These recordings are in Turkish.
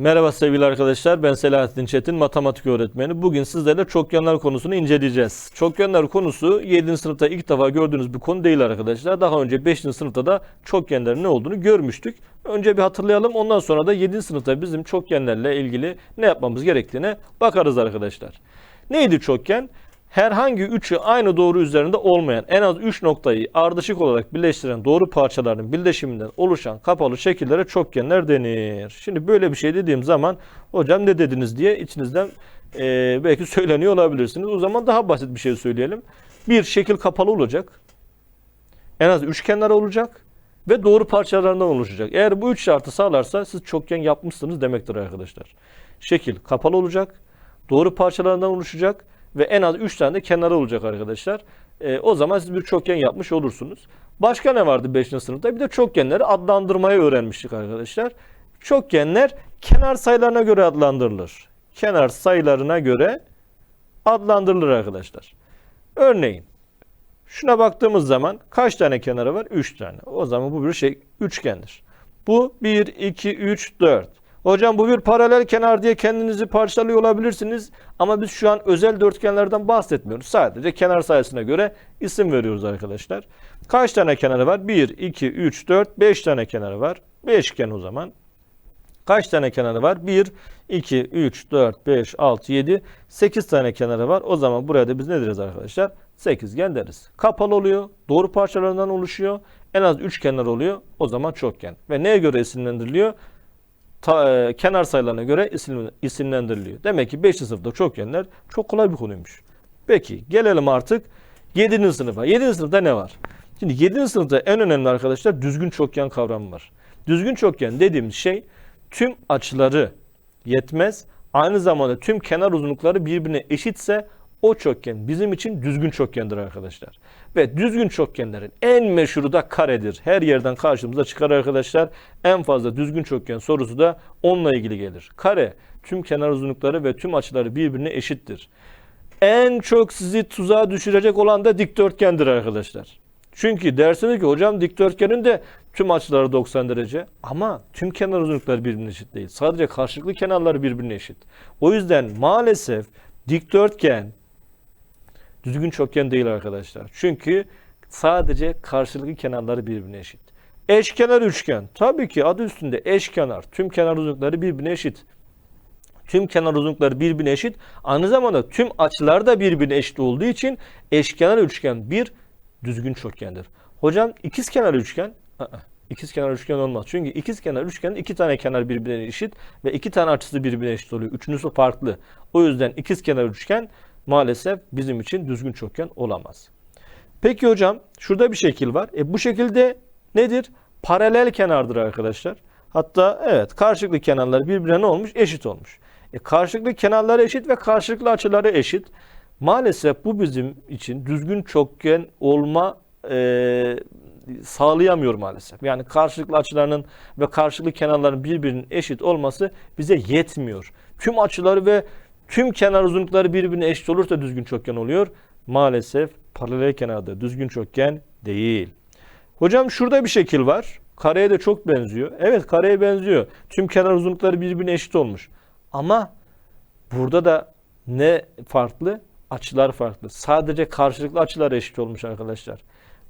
Merhaba sevgili arkadaşlar. Ben Selahattin Çetin, matematik öğretmeni. Bugün sizlerle çokgenler konusunu inceleyeceğiz. Çokgenler konusu 7. sınıfta ilk defa gördüğünüz bir konu değil arkadaşlar. Daha önce 5. sınıfta da çokgenlerin ne olduğunu görmüştük. Önce bir hatırlayalım. Ondan sonra da 7. sınıfta bizim çokgenlerle ilgili ne yapmamız gerektiğine bakarız arkadaşlar. Neydi çokgen? Herhangi üçü aynı doğru üzerinde olmayan en az 3 noktayı ardışık olarak birleştiren doğru parçaların birleşiminden oluşan kapalı şekillere çokgenler denir. Şimdi böyle bir şey dediğim zaman hocam ne dediniz diye içinizden eee, belki söyleniyor olabilirsiniz. O zaman daha basit bir şey söyleyelim. Bir şekil kapalı olacak. En az üçgenler olacak ve doğru parçalarından oluşacak. Eğer bu üç şartı sağlarsa siz çokgen yapmışsınız demektir arkadaşlar. Şekil kapalı olacak, doğru parçalarından oluşacak ve en az 3 tane de kenarı olacak arkadaşlar. Ee, o zaman siz bir çokgen yapmış olursunuz. Başka ne vardı 5. sınıfta? Bir de çokgenleri adlandırmayı öğrenmiştik arkadaşlar. Çokgenler kenar sayılarına göre adlandırılır. Kenar sayılarına göre adlandırılır arkadaşlar. Örneğin şuna baktığımız zaman kaç tane kenarı var? 3 tane. O zaman bu bir şey üçgendir. Bu 1, 2, 3, 4. Hocam bu bir paralel kenar diye kendinizi parçalıyor olabilirsiniz. Ama biz şu an özel dörtgenlerden bahsetmiyoruz. Sadece kenar sayısına göre isim veriyoruz arkadaşlar. Kaç tane kenarı var? 1, 2, 3, 4, 5 tane kenarı var. Beşgen o zaman. Kaç tane kenarı var? 1, 2, 3, 4, 5, 6, 7, 8 tane kenarı var. O zaman buraya da biz ne deriz arkadaşlar? Sekizgen deriz. Kapalı oluyor. Doğru parçalarından oluşuyor. En az 3 kenar oluyor. O zaman çokgen. Ve neye göre isimlendiriliyor? Ta- e, kenar sayılarına göre isim, isimlendiriliyor. Demek ki 5. sınıfta çokgenler çok kolay bir konuymuş. Peki gelelim artık 7. sınıfa. 7. sınıfta ne var? Şimdi 7. sınıfta en önemli arkadaşlar düzgün çokgen kavramı var. Düzgün çokgen dediğimiz şey tüm açıları yetmez. Aynı zamanda tüm kenar uzunlukları birbirine eşitse o çokgen bizim için düzgün çokgendir arkadaşlar. Ve düzgün çokgenlerin en meşhuru da karedir. Her yerden karşımıza çıkar arkadaşlar. En fazla düzgün çokgen sorusu da onunla ilgili gelir. Kare tüm kenar uzunlukları ve tüm açıları birbirine eşittir. En çok sizi tuzağa düşürecek olan da dikdörtgendir arkadaşlar. Çünkü dersiniz ki hocam dikdörtgenin de tüm açıları 90 derece ama tüm kenar uzunlukları birbirine eşit değil. Sadece karşılıklı kenarları birbirine eşit. O yüzden maalesef dikdörtgen düzgün çokgen değil arkadaşlar. Çünkü sadece karşılıklı kenarları birbirine eşit. Eşkenar üçgen. Tabii ki adı üstünde eşkenar. Tüm kenar uzunlukları birbirine eşit. Tüm kenar uzunlukları birbirine eşit. Aynı zamanda tüm açılar da birbirine eşit olduğu için eşkenar üçgen bir düzgün çokgendir. Hocam ikizkenar üçgen? Aa, ikizkenar üçgen olmaz. Çünkü ikizkenar üçgen iki tane kenar birbirine eşit ve iki tane açısı birbirine eşit oluyor. Üçüncüsü farklı. O yüzden ikizkenar üçgen maalesef bizim için düzgün çokgen olamaz. Peki hocam şurada bir şekil var. E bu şekilde nedir? Paralel kenardır arkadaşlar. Hatta evet karşılıklı kenarlar birbirine ne olmuş? Eşit olmuş. E karşılıklı kenarları eşit ve karşılıklı açıları eşit. Maalesef bu bizim için düzgün çokgen olma e, sağlayamıyor maalesef. Yani karşılıklı açılarının ve karşılıklı kenarların birbirinin eşit olması bize yetmiyor. Tüm açıları ve tüm kenar uzunlukları birbirine eşit olursa düzgün çokgen oluyor. Maalesef paralel kenarda düzgün çokgen değil. Hocam şurada bir şekil var. Kareye de çok benziyor. Evet kareye benziyor. Tüm kenar uzunlukları birbirine eşit olmuş. Ama burada da ne farklı? Açılar farklı. Sadece karşılıklı açılar eşit olmuş arkadaşlar.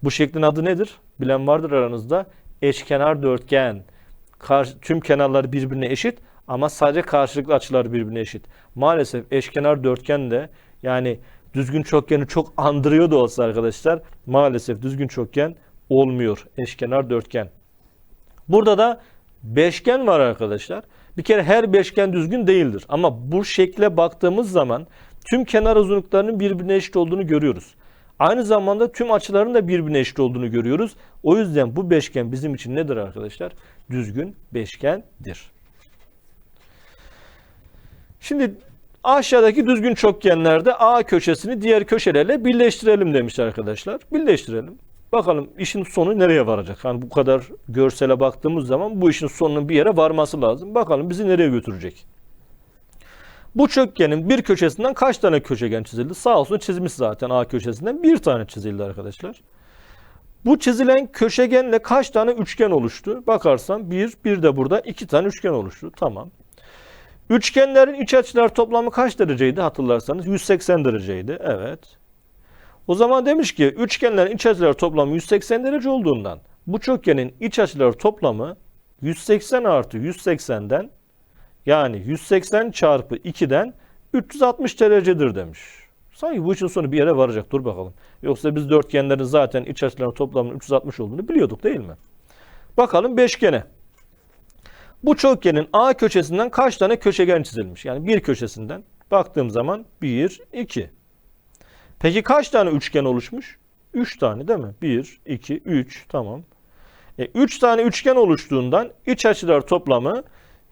Bu şeklin adı nedir? Bilen vardır aranızda. Eşkenar dörtgen. Kar- tüm kenarları birbirine eşit ama sadece karşılıklı açılar birbirine eşit. Maalesef eşkenar dörtgen de yani düzgün çokgeni çok andırıyor da olsa arkadaşlar maalesef düzgün çokgen olmuyor eşkenar dörtgen. Burada da beşgen var arkadaşlar. Bir kere her beşgen düzgün değildir. Ama bu şekle baktığımız zaman tüm kenar uzunluklarının birbirine eşit olduğunu görüyoruz. Aynı zamanda tüm açıların da birbirine eşit olduğunu görüyoruz. O yüzden bu beşgen bizim için nedir arkadaşlar? Düzgün beşgendir. Şimdi aşağıdaki düzgün çokgenlerde A köşesini diğer köşelerle birleştirelim demiş arkadaşlar. Birleştirelim. Bakalım işin sonu nereye varacak? Hani bu kadar görsele baktığımız zaman bu işin sonunun bir yere varması lazım. Bakalım bizi nereye götürecek? Bu çokgenin bir köşesinden kaç tane köşegen çizildi? Sağ olsun çizmiş zaten A köşesinden bir tane çizildi arkadaşlar. Bu çizilen köşegenle kaç tane üçgen oluştu? Bakarsan bir, bir de burada iki tane üçgen oluştu. Tamam. Üçgenlerin iç açılar toplamı kaç dereceydi hatırlarsanız? 180 dereceydi. Evet. O zaman demiş ki üçgenlerin iç açılar toplamı 180 derece olduğundan bu çokgenin iç açılar toplamı 180 artı 180'den yani 180 çarpı 2'den 360 derecedir demiş. Sanki bu işin sonu bir yere varacak. Dur bakalım. Yoksa biz dörtgenlerin zaten iç açılarının toplamının 360 olduğunu biliyorduk değil mi? Bakalım beşgene. Bu çokgenin A köşesinden kaç tane köşegen çizilmiş? Yani bir köşesinden baktığım zaman 1, 2. Peki kaç tane üçgen oluşmuş? 3 tane değil mi? 1, 2, 3 tamam. 3 tane üçgen oluştuğundan iç açılar toplamı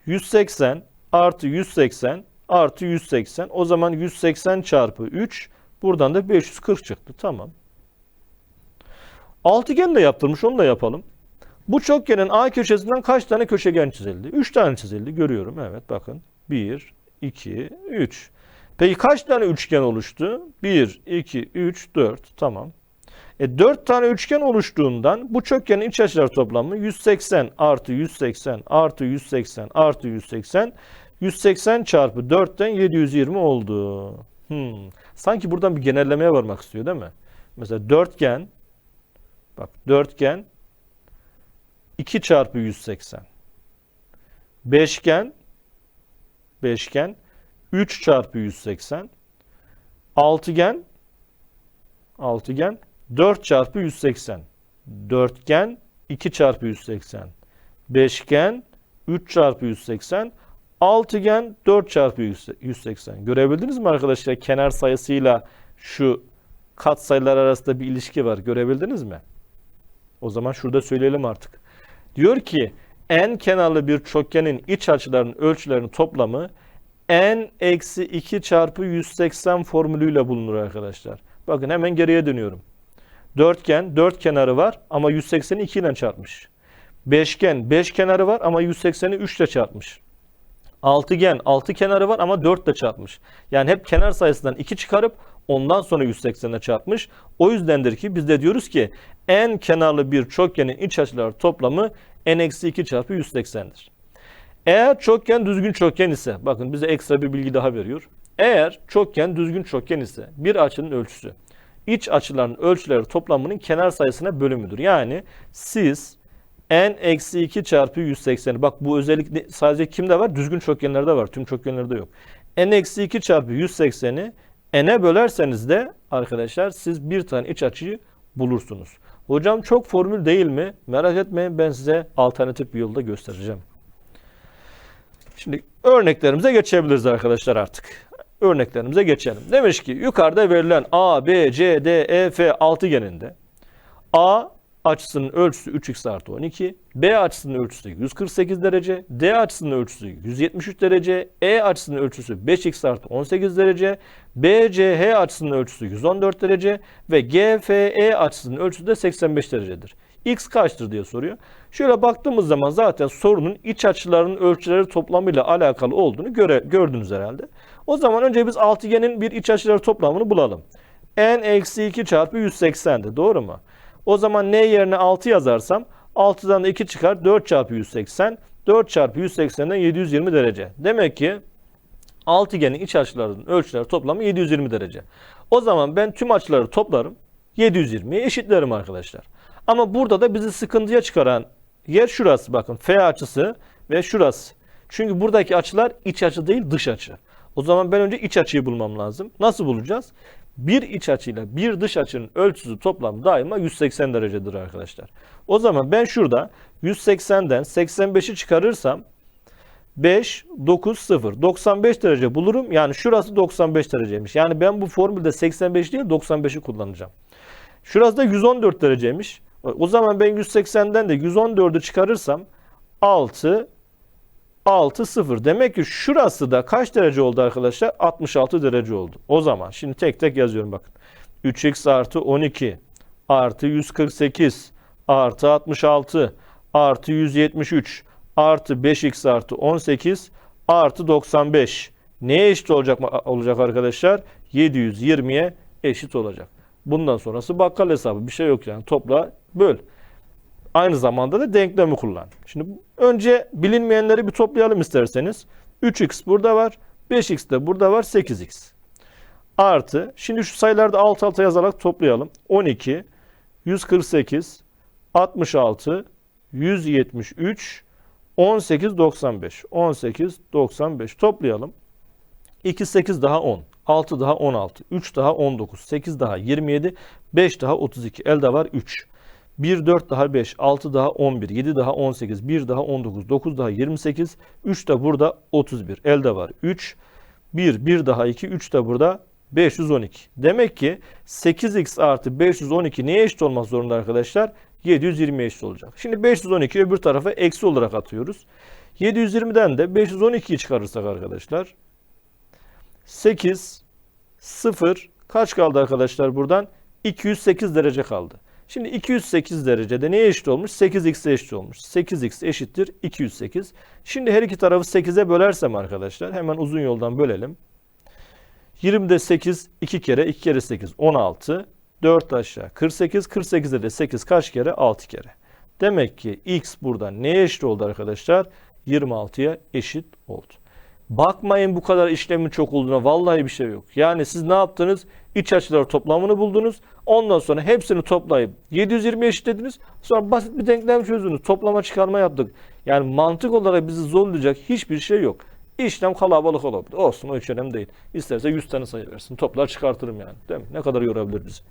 180 artı 180 artı 180. O zaman 180 çarpı 3 buradan da 540 çıktı. Tamam. Altıgen de yaptırmış onu da yapalım. Bu çokgenin A köşesinden kaç tane köşegen çizildi? 3 tane çizildi görüyorum. Evet bakın. 1, 2, 3. Peki kaç tane üçgen oluştu? 1, 2, 3, 4. Tamam. E 4 tane üçgen oluştuğundan bu çokgenin iç açılar toplamı 180 artı 180 artı 180 artı 180 180 çarpı 4'ten 720 oldu. Hmm. Sanki buradan bir genellemeye varmak istiyor değil mi? Mesela dörtgen bak dörtgen 2 çarpı 180 beşgen beşgen 3 çarpı 180 altıgen altıgen 4 çarpı 180 dörtgen 2 çarpı 180 beşgen 3 çarpı 180 altıgen 4 çarpı 180 görebildiniz mi arkadaşlar? Kenar sayısıyla şu kat sayılar arasında bir ilişki var. Görebildiniz mi? O zaman şurada söyleyelim artık. Diyor ki en kenarlı bir çokgenin iç açılarının ölçülerinin toplamı n eksi 2 çarpı 180 formülüyle bulunur arkadaşlar. Bakın hemen geriye dönüyorum. Dörtgen, dört kenarı var ama 180'i 2 ile çarpmış. Beşgen, 5 kenarı var ama 180'i 3 ile çarpmış. Altıgen, 6 kenarı var ama 4 ile çarpmış. Yani hep kenar sayısından 2 çıkarıp ondan sonra 180'e çarpmış. O yüzdendir ki biz de diyoruz ki en kenarlı bir çokgenin iç açıları toplamı n-2 çarpı 180'dir. Eğer çokgen düzgün çokgen ise, bakın bize ekstra bir bilgi daha veriyor. Eğer çokgen düzgün çokgen ise bir açının ölçüsü iç açıların ölçüleri toplamının kenar sayısına bölümüdür. Yani siz n-2 çarpı 180'i bak bu özellik sadece kimde var? Düzgün çokgenlerde var. Tüm çokgenlerde yok. n-2 çarpı 180'i n'e bölerseniz de arkadaşlar siz bir tane iç açıyı bulursunuz. Hocam çok formül değil mi? Merak etmeyin ben size alternatif bir yolda göstereceğim. Şimdi örneklerimize geçebiliriz arkadaşlar artık. Örneklerimize geçelim. Demiş ki yukarıda verilen A, B, C, D, E, F altıgeninde A açısının ölçüsü 3x artı 12, B açısının ölçüsü 148 derece, D açısının ölçüsü 173 derece, E açısının ölçüsü 5x artı 18 derece, BCH açısının ölçüsü 114 derece ve GFE açısının ölçüsü de 85 derecedir. X kaçtır diye soruyor. Şöyle baktığımız zaman zaten sorunun iç açılarının ölçüleri toplamıyla alakalı olduğunu göre, gördünüz herhalde. O zaman önce biz altıgenin bir iç açıları toplamını bulalım. n-2 çarpı 180'di doğru mu? O zaman n yerine 6 yazarsam 6'dan da 2 çıkar 4 çarpı 180. 4 çarpı 180'den 720 derece. Demek ki altıgenin iç açılarının ölçüleri toplamı 720 derece. O zaman ben tüm açıları toplarım. 720'ye eşitlerim arkadaşlar. Ama burada da bizi sıkıntıya çıkaran yer şurası bakın. F açısı ve şurası. Çünkü buradaki açılar iç açı değil dış açı. O zaman ben önce iç açıyı bulmam lazım. Nasıl bulacağız? Bir iç açıyla bir dış açının ölçüsü toplam daima 180 derecedir arkadaşlar. O zaman ben şurada 180'den 85'i çıkarırsam 5, 9, 0. 95 derece bulurum. Yani şurası 95 dereceymiş. Yani ben bu formülde 85 değil 95'i kullanacağım. Şurası da 114 dereceymiş. O zaman ben 180'den de 114'ü çıkarırsam 6, 6, 0. Demek ki şurası da kaç derece oldu arkadaşlar? 66 derece oldu. O zaman şimdi tek tek yazıyorum bakın. 3x artı 12 artı 148 artı 66 artı 173 artı 5x artı 18 artı 95. Neye eşit olacak olacak arkadaşlar? 720'ye eşit olacak. Bundan sonrası bakkal hesabı. Bir şey yok yani. Topla böl. Aynı zamanda da denklemi kullan. Şimdi önce bilinmeyenleri bir toplayalım isterseniz. 3x burada var. 5x de burada var. 8x. Artı. Şimdi şu sayıları da alt alta yazarak toplayalım. 12, 148, 66, 173, 18, 95. 18, 95. Toplayalım. 2, 8 daha 10. 6 daha 16. 3 daha 19. 8 daha 27. 5 daha 32. Elde var 3. 1, 4 daha 5. 6 daha 11. 7 daha 18. 1 daha 19. 9 daha 28. 3 de burada 31. Elde var 3. 1, 1 daha 2. 3 de burada 512. Demek ki 8x artı 512 neye eşit olmak zorunda arkadaşlar? 720'ye eşit olacak. Şimdi 512 öbür tarafa eksi olarak atıyoruz. 720'den de 512'yi çıkarırsak arkadaşlar 8, 0 kaç kaldı arkadaşlar buradan? 208 derece kaldı. Şimdi 208 derecede neye eşit olmuş? 8x'e eşit olmuş. 8x eşittir 208. Şimdi her iki tarafı 8'e bölersem arkadaşlar hemen uzun yoldan bölelim. 20'de 8 2 kere 2 kere 8 16. 4 aşağı 48. 48'de de 8 kaç kere? 6 kere. Demek ki x burada neye eşit oldu arkadaşlar? 26'ya eşit oldu. Bakmayın bu kadar işlemin çok olduğuna vallahi bir şey yok. Yani siz ne yaptınız? İç açıları toplamını buldunuz. Ondan sonra hepsini toplayıp 720 eşitlediniz. Sonra basit bir denklem çözdünüz. Toplama çıkarma yaptık. Yani mantık olarak bizi zorlayacak hiçbir şey yok. İşlem kalabalık olabilir. Olsun o hiç önemli değil. İsterse 100 tane sayı versin. Toplar çıkartırım yani. Değil mi? Ne kadar yorabilir bizi?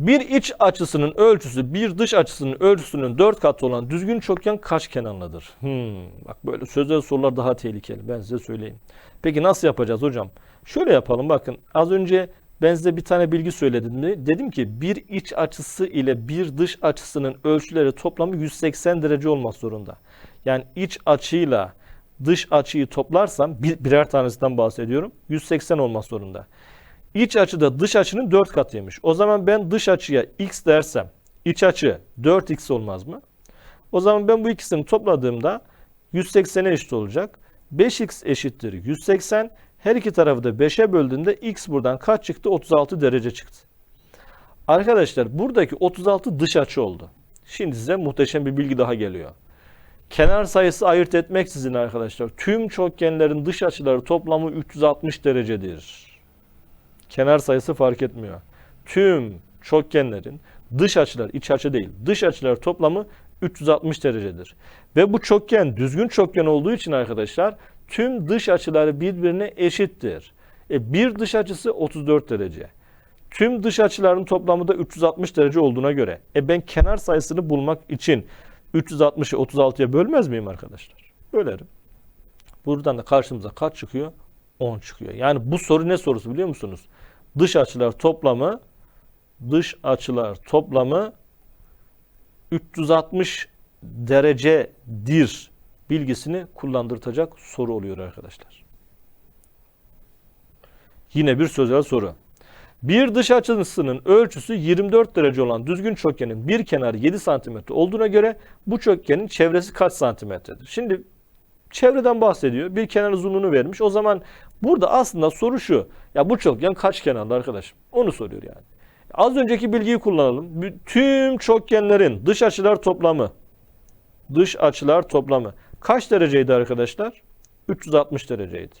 Bir iç açısının ölçüsü bir dış açısının ölçüsünün 4 katı olan düzgün çokgen kaç kenarlıdır? Hmm, bak böyle sözel sorular daha tehlikeli ben size söyleyeyim. Peki nasıl yapacağız hocam? Şöyle yapalım bakın az önce ben size bir tane bilgi söyledim. Dedim ki bir iç açısı ile bir dış açısının ölçüleri toplamı 180 derece olmak zorunda. Yani iç açıyla dış açıyı toplarsam bir, birer tanesinden bahsediyorum 180 olmak zorunda. İç açı da dış açının 4 katıymış. O zaman ben dış açıya x dersem iç açı 4x olmaz mı? O zaman ben bu ikisini topladığımda 180'e eşit olacak. 5x eşittir 180. Her iki tarafı da 5'e böldüğünde x buradan kaç çıktı? 36 derece çıktı. Arkadaşlar buradaki 36 dış açı oldu. Şimdi size muhteşem bir bilgi daha geliyor. Kenar sayısı ayırt etmeksizin arkadaşlar tüm çokgenlerin dış açıları toplamı 360 derecedir. Kenar sayısı fark etmiyor. Tüm çokgenlerin dış açılar, iç açı değil, dış açılar toplamı 360 derecedir. Ve bu çokgen düzgün çokgen olduğu için arkadaşlar tüm dış açıları birbirine eşittir. E, bir dış açısı 34 derece. Tüm dış açıların toplamı da 360 derece olduğuna göre e ben kenar sayısını bulmak için 360'ı 36'ya bölmez miyim arkadaşlar? Bölerim. Buradan da karşımıza kaç çıkıyor? 10 çıkıyor. Yani bu soru ne sorusu biliyor musunuz? Dış açılar toplamı dış açılar toplamı 360 derecedir bilgisini kullandırtacak soru oluyor arkadaşlar. Yine bir sözel soru. Bir dış açısının ölçüsü 24 derece olan düzgün çokgenin bir kenarı 7 santimetre olduğuna göre bu çokgenin çevresi kaç santimetredir? Şimdi çevreden bahsediyor. Bir kenar uzunluğunu vermiş. O zaman burada aslında soru şu. Ya bu çokgen kaç kenarlı arkadaşım? Onu soruyor yani. Az önceki bilgiyi kullanalım. Tüm çokgenlerin dış açılar toplamı dış açılar toplamı kaç dereceydi arkadaşlar? 360 dereceydi.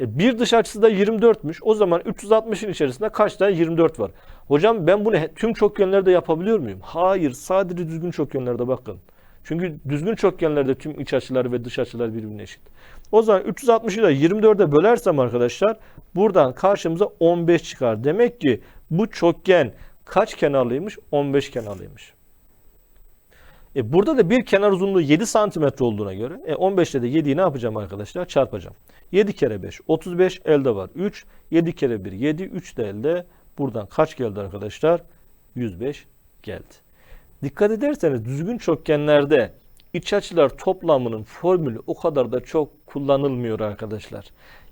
E bir dış açısı da 24'müş. O zaman 360'ın içerisinde kaç tane 24 var? Hocam ben bunu tüm çokgenlerde yapabiliyor muyum? Hayır. Sadece düzgün çokgenlerde bakın. Çünkü düzgün çokgenlerde tüm iç açılar ve dış açılar birbirine eşit. O zaman 360'ı da 24'e bölersem arkadaşlar buradan karşımıza 15 çıkar. Demek ki bu çokgen kaç kenarlıymış? 15 kenarlıymış. E burada da bir kenar uzunluğu 7 santimetre olduğuna göre e 15'te de 7'yi ne yapacağım arkadaşlar? Çarpacağım. 7 kere 5 35 elde var 3. 7 kere 1 7 3 de elde. Buradan kaç geldi arkadaşlar? 105 geldi. Dikkat ederseniz düzgün çokgenlerde iç açılar toplamının formülü o kadar da çok kullanılmıyor arkadaşlar.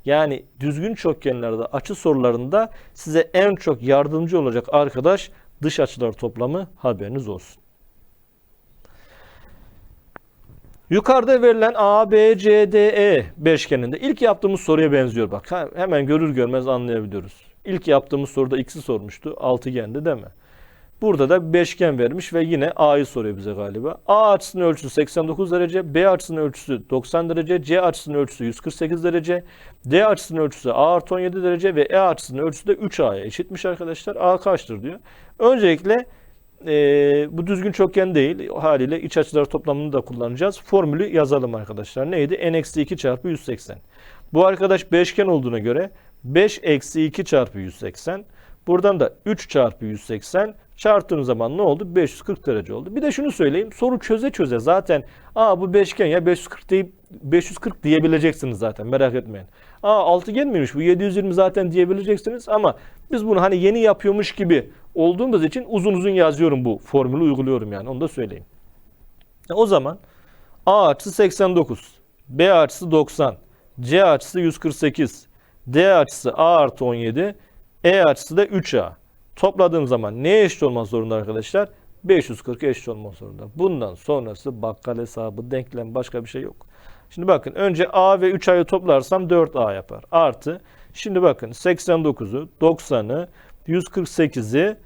Yani düzgün çokgenlerde açı sorularında size en çok yardımcı olacak arkadaş dış açılar toplamı haberiniz olsun. Yukarıda verilen A, B, C, D, E beşgeninde ilk yaptığımız soruya benziyor bak. Hemen görür görmez anlayabiliyoruz. İlk yaptığımız soruda x'i sormuştu. Altıgendi değil mi? Burada da beşgen vermiş ve yine A'yı soruyor bize galiba. A açısının ölçüsü 89 derece, B açısının ölçüsü 90 derece, C açısının ölçüsü 148 derece, D açısının ölçüsü A artı 17 derece ve E açısının ölçüsü de 3A'ya eşitmiş arkadaşlar. A kaçtır diyor. Öncelikle e, bu düzgün çokgen değil. Haliyle iç açılar toplamını da kullanacağız. Formülü yazalım arkadaşlar. Neydi? n-2 çarpı 180. Bu arkadaş beşgen olduğuna göre 5 eksi 2 çarpı 180. Buradan da 3 çarpı 180 çarptığınız zaman ne oldu? 540 derece oldu. Bir de şunu söyleyeyim. Soru çöze çöze zaten aa bu beşgen ya 540 deyip 540 diyebileceksiniz zaten merak etmeyin. Aa altıgen miymiş bu 720 zaten diyebileceksiniz ama biz bunu hani yeni yapıyormuş gibi olduğumuz için uzun uzun yazıyorum bu formülü uyguluyorum yani onu da söyleyeyim. E, O zaman A açısı 89, B açısı 90, C açısı 148, D açısı A artı 17, E açısı da 3A. Topladığım zaman neye eşit olmak zorunda arkadaşlar? 540 eşit olmak zorunda. Bundan sonrası bakkal hesabı, denklem başka bir şey yok. Şimdi bakın önce A ve 3A'yı toplarsam 4A yapar. Artı şimdi bakın 89'u, 90'ı, 148'i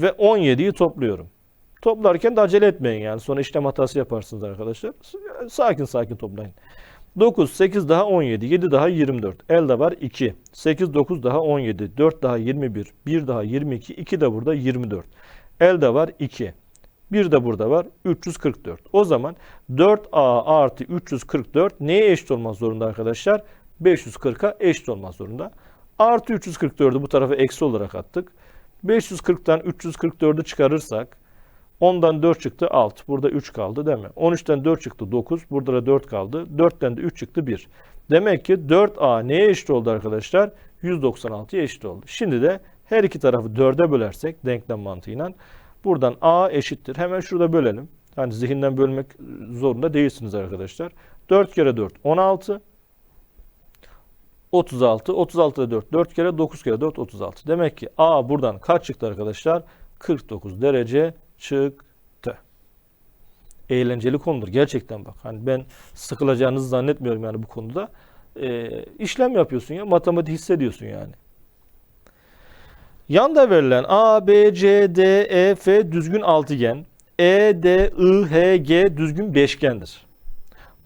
ve 17'yi topluyorum. Toplarken de acele etmeyin yani. Sonra işlem hatası yaparsınız arkadaşlar. Sakin sakin toplayın. 9, 8 daha 17, 7 daha 24. Elde var 2. 8, 9 daha 17, 4 daha 21, 1 daha 22, 2 de burada 24. Elde var 2. Bir de burada var 344. O zaman 4A artı 344 neye eşit olmak zorunda arkadaşlar? 540'a eşit olmak zorunda. Artı 344'ü bu tarafa eksi olarak attık. 540'tan 344'ü çıkarırsak 10'dan 4 çıktı 6. Burada 3 kaldı değil mi? 13'ten 4 çıktı 9. Burada da 4 kaldı. 4'ten de 3 çıktı 1. Demek ki 4A neye eşit oldu arkadaşlar? 196'ya eşit oldu. Şimdi de her iki tarafı 4'e bölersek denklem mantığıyla buradan A eşittir. Hemen şurada bölelim. Hani zihinden bölmek zorunda değilsiniz arkadaşlar. 4 kere 4 16. 36. 36 da 4. 4 kere 9 kere 4 36. Demek ki A buradan kaç çıktı arkadaşlar? 49 derece çıktı. Eğlenceli konudur gerçekten bak. Hani ben sıkılacağınızı zannetmiyorum yani bu konuda. Ee, işlem yapıyorsun ya matematik hissediyorsun yani. Yanda verilen A, B, C, D, E, F düzgün altıgen, E, D, I, H, G düzgün beşgendir.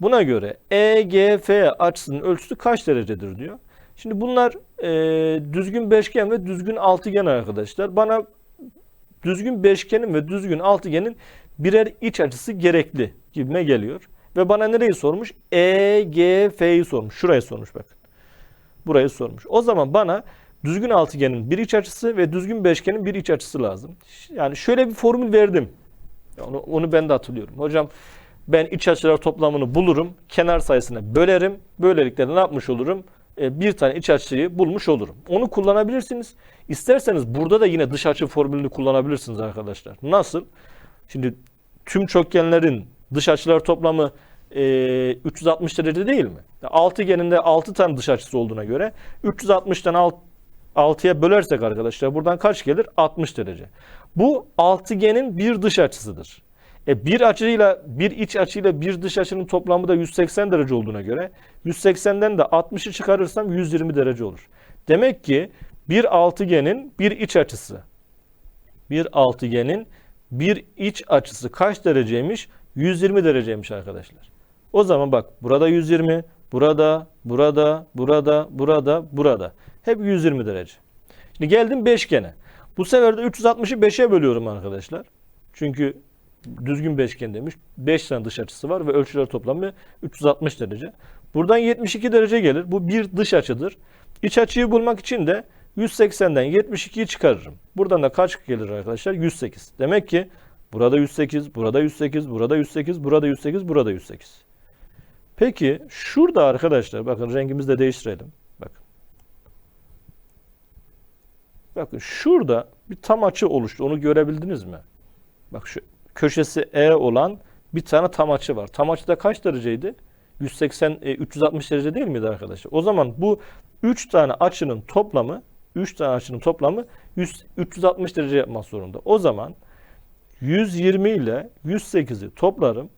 Buna göre E, G, F açısının ölçüsü kaç derecedir diyor. Şimdi bunlar e, düzgün beşgen ve düzgün altıgen arkadaşlar. Bana düzgün beşgenin ve düzgün altıgenin birer iç açısı gerekli gibime geliyor. Ve bana nereyi sormuş? E, G, F'yi sormuş. Şurayı sormuş bakın. Burayı sormuş. O zaman bana düzgün altıgenin bir iç açısı ve düzgün beşgenin bir iç açısı lazım. Yani şöyle bir formül verdim. Onu, onu ben de hatırlıyorum. Hocam ben iç açılar toplamını bulurum. Kenar sayısına bölerim. Böylelikle ne yapmış olurum? E, bir tane iç açıyı bulmuş olurum. Onu kullanabilirsiniz. İsterseniz burada da yine dış açı formülünü kullanabilirsiniz arkadaşlar. Nasıl? Şimdi tüm çokgenlerin dış açılar toplamı e, 360 derece değil mi? Altıgeninde 6 tane dış açısı olduğuna göre 360'tan alt, 6'ya bölersek arkadaşlar buradan kaç gelir? 60 derece. Bu altıgenin bir dış açısıdır. E bir açıyla bir iç açıyla bir dış açının toplamı da 180 derece olduğuna göre 180'den de 60'ı çıkarırsam 120 derece olur. Demek ki bir altıgenin bir iç açısı bir altıgenin bir iç açısı kaç dereceymiş? 120 dereceymiş arkadaşlar. O zaman bak burada 120, burada, burada, burada, burada, burada. Hep 120 derece. Şimdi geldim beşgene. Bu sefer de 360'ı 5'e bölüyorum arkadaşlar. Çünkü düzgün beşgen demiş. 5 tane dış açısı var ve ölçüler toplamı 360 derece. Buradan 72 derece gelir. Bu bir dış açıdır. İç açıyı bulmak için de 180'den 72'yi çıkarırım. Buradan da kaç gelir arkadaşlar? 108. Demek ki burada 108, burada 108, burada 108, burada 108, burada 108. Peki şurada arkadaşlar bakın rengimizi de değiştirelim. Bakın. Bakın şurada bir tam açı oluştu. Onu görebildiniz mi? Bak şu köşesi E olan bir tane tam açı var. Tam açı da kaç dereceydi? 180 e, 360 derece değil miydi arkadaşlar? O zaman bu 3 tane açının toplamı 3 tane açının toplamı 100, 360 derece yapmak zorunda. O zaman 120 ile 108'i toplarım.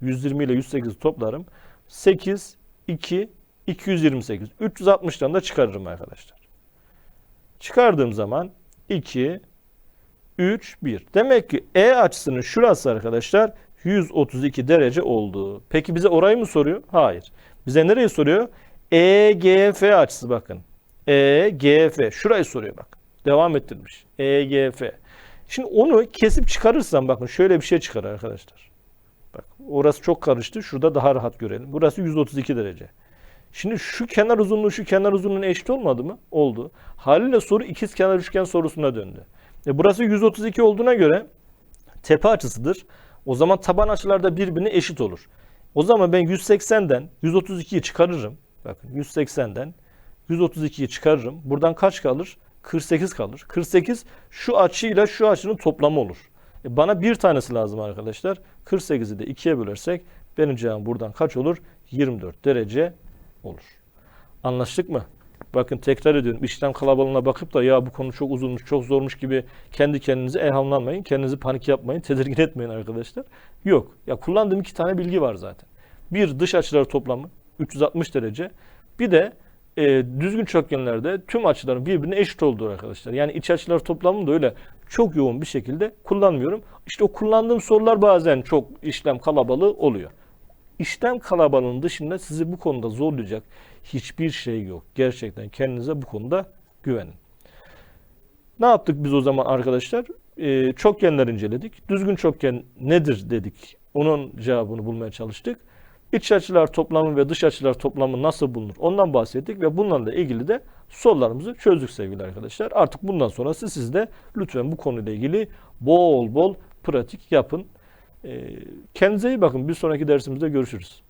120 ile 108'i toplarım. 8, 2, 228. 360'dan da çıkarırım arkadaşlar. Çıkardığım zaman 2, 3, 1. Demek ki E açısının şurası arkadaşlar 132 derece oldu. Peki bize orayı mı soruyor? Hayır. Bize nereyi soruyor? EGF açısı bakın. EGF. Şurayı soruyor bak. Devam ettirmiş. EGF. Şimdi onu kesip çıkarırsam bakın şöyle bir şey çıkar arkadaşlar. Bak orası çok karıştı. Şurada daha rahat görelim. Burası 132 derece. Şimdi şu kenar uzunluğu şu kenar uzunluğuna eşit olmadı mı? Oldu. Haliyle soru ikiz kenar üçgen sorusuna döndü. E burası 132 olduğuna göre tepe açısıdır. O zaman taban açılar da birbirine eşit olur. O zaman ben 180'den 132'yi çıkarırım. Bakın 180'den 132'yi çıkarırım. Buradan kaç kalır? 48 kalır. 48 şu açıyla şu açının toplamı olur. E bana bir tanesi lazım arkadaşlar. 48'i de 2'ye bölersek benim cevabım buradan kaç olur? 24 derece olur. Anlaştık mı? Bakın tekrar ediyorum. İşlem kalabalığına bakıp da ya bu konu çok uzunmuş, çok zormuş gibi kendi kendinize elhamlanmayın. Kendinizi panik yapmayın, tedirgin etmeyin arkadaşlar. Yok. Ya kullandığım iki tane bilgi var zaten. Bir dış açılar toplamı 360 derece. Bir de e, düzgün çokgenlerde tüm açıların birbirine eşit olduğu arkadaşlar. Yani iç açılar toplamını da öyle çok yoğun bir şekilde kullanmıyorum. İşte o kullandığım sorular bazen çok işlem kalabalığı oluyor. İşlem kalabalığının dışında sizi bu konuda zorlayacak hiçbir şey yok. Gerçekten kendinize bu konuda güvenin. Ne yaptık biz o zaman arkadaşlar? Ee, çokgenler inceledik. Düzgün çokgen nedir dedik. Onun cevabını bulmaya çalıştık. İç açılar toplamı ve dış açılar toplamı nasıl bulunur? Ondan bahsettik ve bunlarla ilgili de sorularımızı çözdük sevgili arkadaşlar. Artık bundan sonrası siz de lütfen bu konuyla ilgili bol bol pratik yapın. Ee, kendinize iyi bakın. Bir sonraki dersimizde görüşürüz.